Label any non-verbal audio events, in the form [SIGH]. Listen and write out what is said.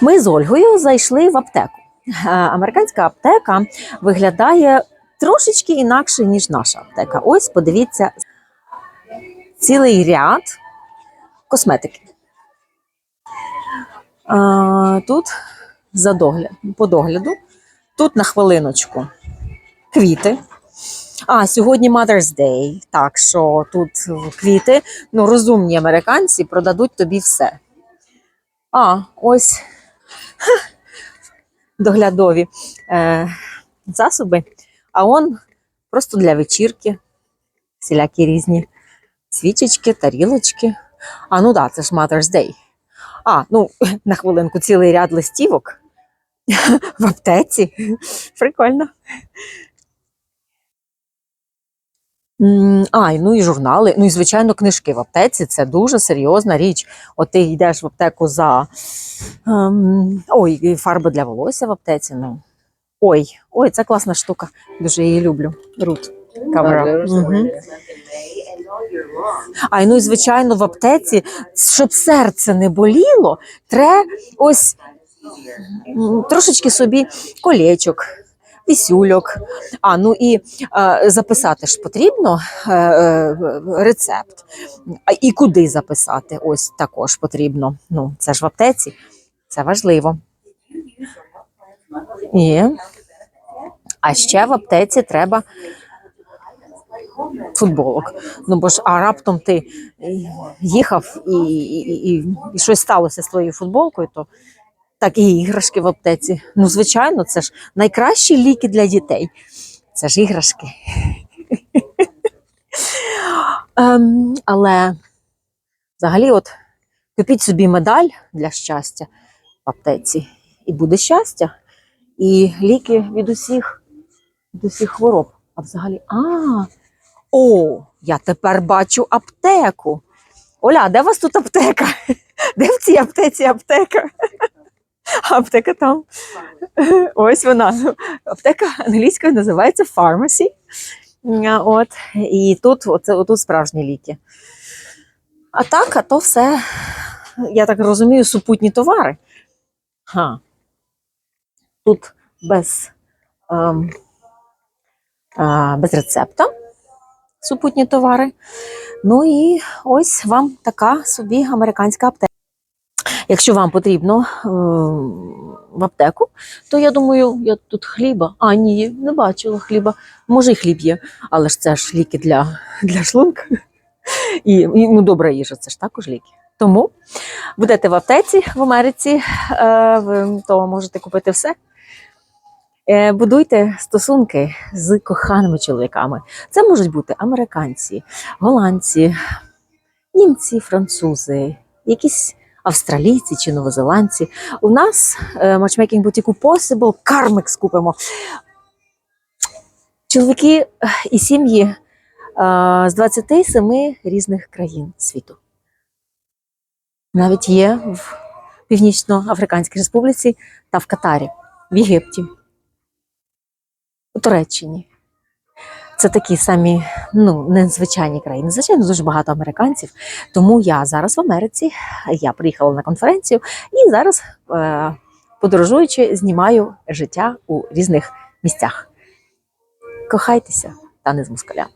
Ми з Ольгою зайшли в аптеку. Е, Американська аптека виглядає трошечки інакше, ніж наша аптека. Ось подивіться, цілий ряд косметики. Тут за догляд, по догляду. Тут на хвилиночку квіти. А, сьогодні Mother's Day, так що тут квіти. Ну, розумні американці продадуть тобі все. А, ось доглядові е, засоби. А он просто для вечірки. Всілякі різні свічечки, тарілочки. А, ну да, це ж Mother's Day. А, ну, [LAUGHS] на хвилинку цілий ряд листівок [LAUGHS] в аптеці. Прикольно. А, ну і журнали, ну і звичайно, книжки в аптеці це дуже серйозна річ. От ти йдеш в аптеку за ем, ой, і фарби для волосся в аптеці. Ну. Ой, ой, це класна штука. Дуже її люблю. Рут. Up. Мгм. А ну і звичайно, в аптеці, щоб серце не боліло, треба ось трошечки собі колечок, вісюльок. А ну і е, записати ж потрібно е, е, рецепт. А і куди записати? Ось також потрібно. Ну, це ж в аптеці, це важливо. І, а ще в аптеці треба футболок. Ну бо ж, а раптом ти їхав і, і, і, і щось сталося з твоєю футболкою, то так і іграшки в аптеці. Ну, звичайно, це ж найкращі ліки для дітей. Це ж іграшки. [LAUGHS] ем, але взагалі, от купіть собі медаль для щастя в аптеці, і буде щастя, і ліки від усіх, від усіх хвороб. А взагалі, а, о, я тепер бачу аптеку. Оля, де у вас тут аптека? [LAUGHS] Де в цій аптеці аптека? Аптека там. Ось вона. Aптека англійською називається pharmacy. От. І тут, оце, отут справжні ліки. А так, а то все, я так розумію, супутні товари. Ха. Тут без, ем, а, без рецепта супутні товари. Ну і ось вам така собі американська аптека. Якщо вам потрібно е, в аптеку, то я думаю, я тут хліба. А, ні, не бачила хліба. Може, і хліб є, але ж це ж ліки для, для шлунка. І, і ну, добра їжа, це ж також ліки. Тому будете в аптеці в Америці, е, то можете купити все. Е, Будуйте стосунки з коханими чоловіками. Це можуть бути американці, голландці, німці, французи, якісь австралійці чи новозеландці. У нас е, матчмейкінг бутіку Possible, Кармекс купимо. Чоловіки е, і сім'ї е, з 27 різних країн світу. Навіть є в Північно-Африканській Республіці та в Катарі, в Єгипті, у Туреччині. Це такі самі ну, незвичайні країни. Звичайно, дуже багато американців. Тому я зараз в Америці. Я приїхала на конференцію і зараз, е, подорожуючи, знімаю життя у різних місцях. Кохайтеся та не з москаля.